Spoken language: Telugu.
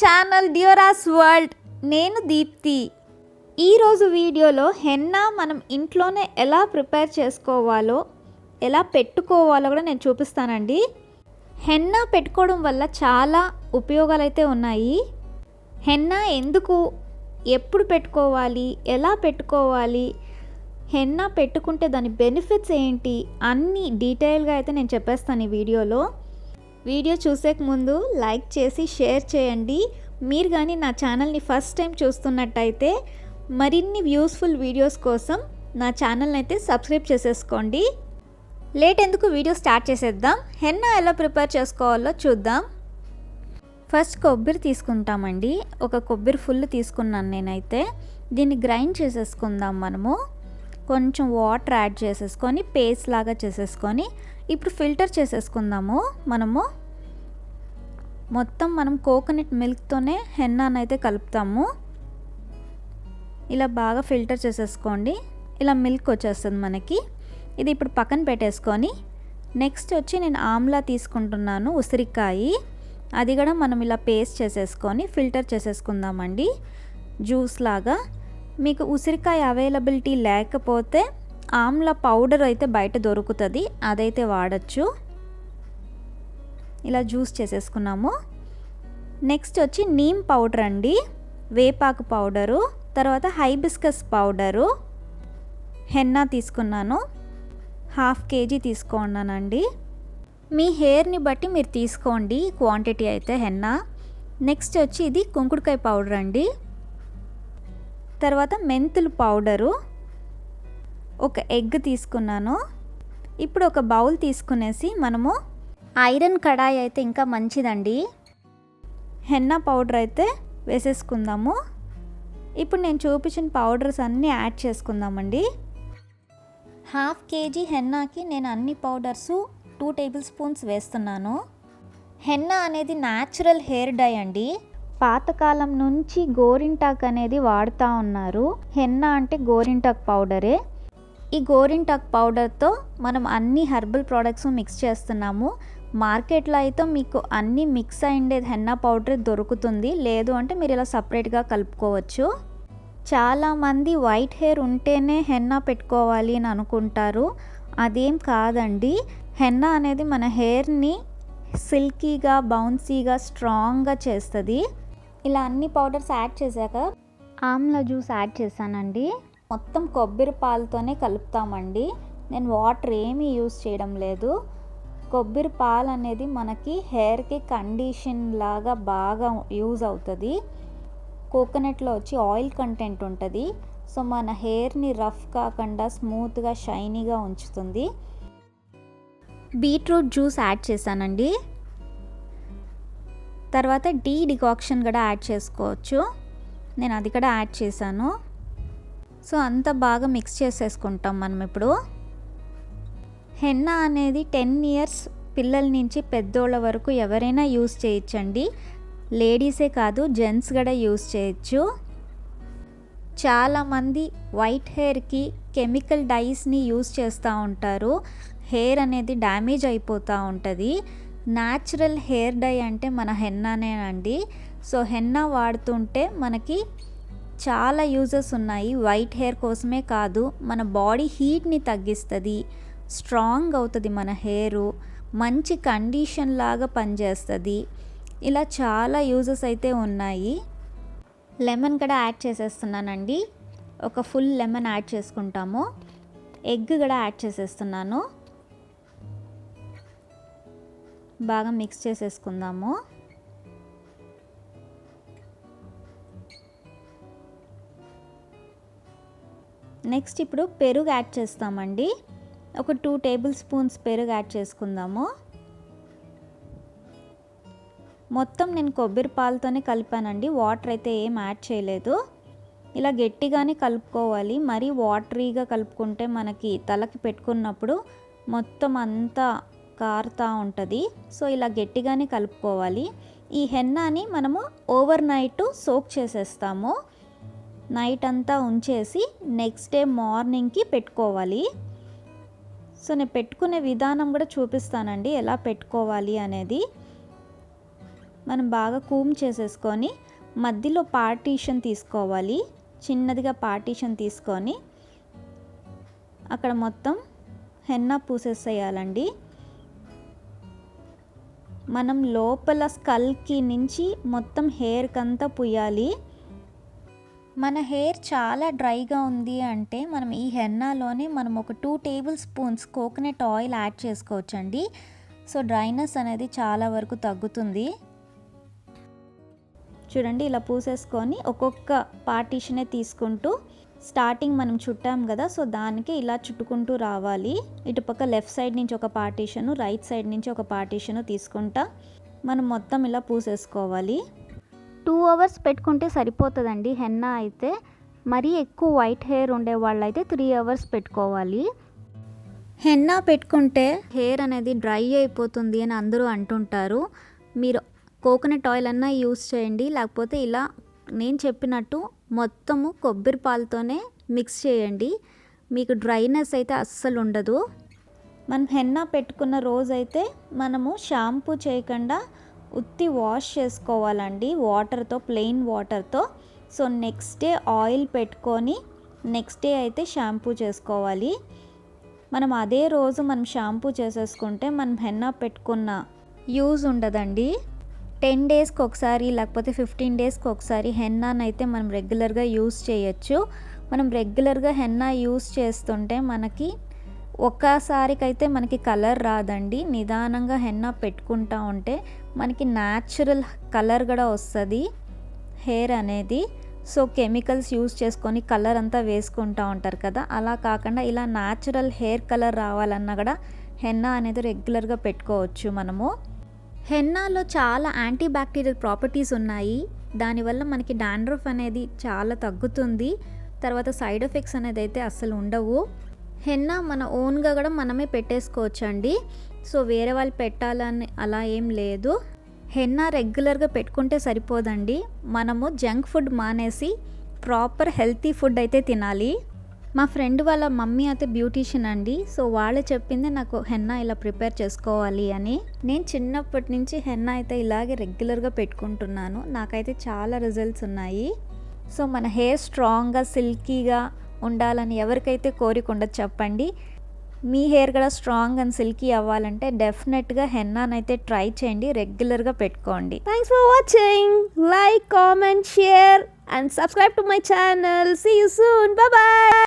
Channel డ్యూరాస్ world. నేను దీప్తి. ఈరోజు వీడియోలో హెన్నా మనం ఇంట్లోనే ఎలా ప్రిపేర్ చేసుకోవాలో ఎలా పెట్టుకోవాలో కూడా నేను చూపిస్తానండి. హెన్నా పెట్టుకోవడం వల్ల చాలా ఉపయోగాలు అయితే ఉన్నాయి. హెన్నా ఎందుకు ఎప్పుడు పెట్టుకోవాలి ఎలా పెట్టుకోవాలి హెన్నా పెట్టుకుంటే దాని బెనిఫిట్స్ ఏంటి అన్నీ డీటెయిల్గా అయితే నేను చెప్పేస్తాను ఈ వీడియోలో. వీడియో చూసేక ముందు లైక్ చేసి షేర్ చేయండి. మీరు కానీ నా ఛానల్ని ఫస్ట్ టైం చూస్తున్నట్టయితే మరిన్ని యూస్ఫుల్ వీడియోస్ కోసం నా ఛానల్ని అయితే సబ్స్క్రైబ్ చేసేసుకోండి. లేట్ ఎందుకు వీడియో స్టార్ట్ చేసేద్దాం? హెన్నా ఎలా ప్రిపేర్ చేసుకోవాలో చూద్దాం. ఫస్ట్ కొబ్బరి తీసుకుంటామండి. ఒక కొబ్బరి ఫుల్ తీసుకున్నాను నేనైతే. దీన్ని గ్రైండ్ చేసేసుకుందాం మనము. కొంచెం వాటర్ యాడ్ చేసేసుకొని పేస్ట్ లాగా చేసేసుకొని ఇప్పుడు ఫిల్టర్ చేసేసుకుందాము. మనము మొత్తం మనం కోకోనట్ మిల్క్తోనే హెన్నాన్ అయితే కలుపుతాము. ఇలా బాగా ఫిల్టర్ చేసేసుకోండి. ఇలా మిల్క్ వచ్చేస్తుంది మనకి. ఇది ఇప్పుడు పక్కన పెట్టేసుకొని నెక్స్ట్ వచ్చి నేను ఆమ్లా తీసుకుంటున్నాను ఉసిరికాయి. అది కూడా మనం ఇలా పేస్ట్ చేసేసుకొని ఫిల్టర్ చేసేసుకుందామండి. జ్యూస్ లాగా. మీకు ఉసిరికాయ అవైలబిలిటీ లేకపోతే ఆమ్లా పౌడర్ అయితే బయట దొరుకుతుంది అదైతే వాడచ్చు. ఇలా జ్యూస్ చేసేసుకున్నాము. నెక్స్ట్ వచ్చి నీమ్ పౌడర్ అండి. వేపాకు పౌడరు తర్వాత హైబిస్కస్ పౌడరు. హెన్నా తీసుకున్నాను. హాఫ్ కేజీ తీసుకున్నానండి. మీ హెయిర్ని బట్టి మీరు తీసుకోండి క్వాంటిటీ అయితే హెన్నా. నెక్స్ట్ వచ్చి ఇది కుంకుడుకాయ పౌడర్ అండి. తర్వాత మెంతులు పౌడరు. ఒక ఎగ్ తీసుకున్నాను. ఇప్పుడు ఒక బౌల్ తీసుకునేసి మనము ఐరన్ కడాయి అయితే ఇంకా మంచిదండి. హెన్నా పౌడర్ అయితే వేసేసుకుందాము. ఇప్పుడు నేను చూపించిన పౌడర్స్ అన్నీ యాడ్ చేసుకుందామండి. హాఫ్ కేజీ హెన్నాకి నేను అన్ని పౌడర్స్ టూ టేబుల్ స్పూన్స్ వేస్తున్నాను. హెన్నా అనేది న్యాచురల్ హెయిర్ డై అండి. పాతకాలం నుంచి గోరింటాక్ అనేది వాడుతూ ఉన్నారు. హెన్నా అంటే గోరింటాక్ పౌడరే. ఈ గోరింటాక్ పౌడర్తో మనం అన్ని హెర్బల్ ప్రోడక్ట్స్ మిక్స్ చేస్తున్నాము. మార్కెట్లో అయితే మీకు అన్ని మిక్స్ అయ్యేది హెన్నా పౌడర్ దొరుకుతుంది. లేదు అంటే మీరు ఇలా సపరేట్గా కలుపుకోవచ్చు. చాలామంది వైట్ హెయిర్ ఉంటేనే హెన్నా పెట్టుకోవాలి అని అనుకుంటారు. అదేం కాదండి. హెన్నా అనేది మన హెయిర్ని సిల్కీగా బౌన్సీగా స్ట్రాంగ్గా చేస్తుంది. ఇలా అన్ని పౌడర్స్ యాడ్ చేశాక ఆమ్లా జ్యూస్ యాడ్ చేశానండి. మొత్తం కొబ్బరి పాలతోనే కలుపుతామండి. నేను వాటర్ ఏమీ యూస్ చేయడం లేదు. కొబ్బరి పాలు అనేది మనకి హెయిర్కి కండిషన్ లాగా బాగా యూజ్ అవుతుంది. కోకోనట్లో వచ్చి ఆయిల్ కంటెంట్ ఉంటుంది. సో మన హెయిర్ని రఫ్ కాకుండా స్మూత్గా షైనీగా ఉంచుతుంది. బీట్రూట్ జ్యూస్ యాడ్ చేశానండి. తర్వాత డీ డికాక్షన్ కూడా యాడ్ చేసుకోవచ్చు. నేను అది కూడా యాడ్ చేశాను. సో అంత బాగా మిక్స్ చేసేసుకుంటాం మనం ఇప్పుడు. హెన్నా అనేది టెన్ ఇయర్స్ పిల్లల నుంచి పెద్దోళ్ళ వరకు ఎవరైనా యూస్ చేయొచ్చండి. లేడీసే కాదు జెంట్స్ కూడా యూస్ చేయొచ్చు. చాలామంది వైట్ హెయిర్కి కెమికల్ డైస్ని యూస్ చేస్తూ ఉంటారు. హెయిర్ అనేది డ్యామేజ్ అయిపోతూ ఉంటుంది. న్యాచురల్ హెయిర్ డై అంటే మన హెన్నానేనండి. సో హెన్నా వాడుతుంటే మనకి చాలా యూజెస్ ఉన్నాయి. వైట్ హెయిర్ కోసమే కాదు మన బాడీ హీట్ని తగ్గిస్తుంది స్ట్రాంగ్ అవుతుంది మన హెయిరు మంచి కండిషన్ లాగా పనిచేస్తుంది. ఇలా చాలా యూజెస్ అయితే ఉన్నాయి. లెమన్ కూడా యాడ్ చేసేస్తున్నానండి. ఒక ఫుల్ లెమన్ యాడ్ చేసుకుంటాము. ఎగ్ కూడా యాడ్ చేసేస్తున్నాను. బాగా మిక్స్ చేసేసుకుందాము. నెక్స్ట్ ఇప్పుడు పెరుగు యాడ్ చేస్తామండి. ఒక టూ టేబుల్ స్పూన్స్ పెరుగు యాడ్ చేసుకుందాము. మొత్తం నేను కొబ్బరి పాలతోనే కలిపానండి. వాటర్ అయితే ఏం యాడ్ చేయలేదు. ఇలా గట్టిగానే కలుపుకోవాలి. మరీ వాటరీగా కలుపుకుంటే మనకి తలకి పెట్టుకున్నప్పుడు మొత్తం అంతా కారుతూ ఉంటుంది. సో ఇలా గట్టిగానే కలుపుకోవాలి. ఈ హెన్నాని మనము ఓవర్ నైట్ సోక్ చేసేస్తాము. నైట్ అంతా ఉంచేసి నెక్స్ట్ డే మార్నింగ్కి పెట్టుకోవాలి. సో నేను పెట్టుకునే విధానం కూడా చూపిస్తానండి ఎలా పెట్టుకోవాలి అనేది. మనం బాగా కూమ్ చేసేసుకొని మధ్యలో పార్టీషన్ తీసుకోవాలి చిన్నదిగా పార్టీషన్ తీసుకొని. అక్కడ మొత్తం హెన్నా పూసేసేయాలండి. మనం లోపల స్కల్కి నుంచి మొత్తం హెయిర్కి అంతా పుయ్యాలి మన హెయిర్ చాలా డ్రైగా ఉంది అంటే మనం ఈ హెన్నాలోనే మనం ఒక two tablespoons coconut oil add చేసుకోవచ్చండి. సో డ్రైనెస్ అనేది చాలా వరకు తగ్గుతుంది. చూడండి ఇలా పూసేసుకొని ఒక్కొక్క పార్టీషనే తీసుకుంటూ స్టార్టింగ్ మనం చుట్టాం కదా సో దానికి ఇలా చుట్టుకుంటూ రావాలి. ఇటుపక్క లెఫ్ట్ సైడ్ నుంచి ఒక పార్టీషను రైట్ సైడ్ నుంచి ఒక పార్టీషను తీసుకుంటా మనం మొత్తం ఇలా పూసేసుకోవాలి. టూ అవర్స్ పెట్టుకుంటే సరిపోతుందండి హెన్నా అయితే. మరీ ఎక్కువ వైట్ హెయిర్ ఉండే వాళ్ళైతే త్రీ అవర్స్ పెట్టుకోవాలి. హెన్నా పెట్టుకుంటే హెయిర్ అనేది డ్రై అయిపోతుంది అని అందరూ అంటుంటారు. మీరు కోకోనట్ ఆయిల్ అన్నా యూస్ చేయండి లేకపోతే ఇలా నేను చెప్పినట్టు మొత్తము కొబ్బరి పాలతోనే మిక్స్ చేయండి. మీకు డ్రైనెస్ అయితే అస్సలు ఉండదు. మనం హెన్నా పెట్టుకున్న రోజైతే మనము షాంపూ చేయకుండా ఉత్తి వాష్ చేసుకోవాలండి. వాటర్తో ప్లెయిన్ వాటర్తో. సో నెక్స్ట్ డే ఆయిల్ పెట్టుకొని నెక్స్ట్ డే అయితే షాంపూ చేసుకోవాలి. మనం అదే రోజు మనం షాంపూ చేసేసుకుంటే మనం హెన్నా పెట్టుకున్న యూజ్ ఉండదండి. టెన్ డేస్కి ఒకసారి లేకపోతే ఫిఫ్టీన్ డేస్కి ఒకసారి హెన్నానైతే అయితే మనం రెగ్యులర్గా యూస్ చేయొచ్చు. మనం రెగ్యులర్గా హెన్నా యూస్ చేస్తుంటే మనకి ఒక్కసారికైతే మనకి కలర్ రాదండి. నిదానంగా హెన్నా పెట్టుకుంటా ఉంటే మనకి న్యాచురల్ కలర్ కూడా వస్తుంది హెయిర్ అనేది. సో కెమికల్స్ యూస్ చేసుకొని కలర్ అంతా వేసుకుంటూ ఉంటారు కదా. అలా కాకుండా ఇలా న్యాచురల్ హెయిర్ కలర్ రావాలన్నా కూడా హెన్నా అనేది రెగ్యులర్గా పెట్టుకోవచ్చు మనము. హెన్నాలో చాలా యాంటీ బ్యాక్టీరియల్ ప్రాపర్టీస్ ఉన్నాయి. దానివల్ల మనకి డాండ్రఫ్ అనేది చాలా తగ్గుతుంది. తర్వాత సైడ్ ఎఫెక్ట్స్ అనేది అయితే అస్సలు ఉండవు. హెన్నా మన ఓన్గా కూడా మనమే పెట్టేసుకోవచ్చండి. సో వేరే వాళ్ళు పెట్టాలని అలా ఏం లేదు. హెన్నా రెగ్యులర్గా పెట్టుకుంటే సరిపోదండి. మనము జంక్ ఫుడ్ మానేసి ప్రాపర్ హెల్తీ ఫుడ్ అయితే తినాలి. మా ఫ్రెండ్ వాళ్ళ మమ్మీ అయితే బ్యూటీషియన్ అండి. సో వాళ్ళు చెప్పింది నాకు హెన్నా ఇలా ప్రిపేర్ చేసుకోవాలి అని. నేను చిన్నప్పటి నుంచి హెన్నా అయితే ఇలాగే రెగ్యులర్గా పెట్టుకుంటున్నాను. నాకైతే చాలా రిజల్ట్స్ ఉన్నాయి. సో మన హెయిర్ స్ట్రాంగ్గా సిల్కీగా ఉండాలని ఎవరికైతే కోరిక ఉండదు చెప్పండి. మీ హెయిర్ కూడా స్ట్రాంగ్ అండ్ సిల్కీ అవ్వాలంటే డెఫినెట్గా హెన్నానైతే ట్రై చేయండి రెగ్యులర్గా పెట్టుకోండి. Thanks for watching like comment share and subscribe to my channel see you soon bye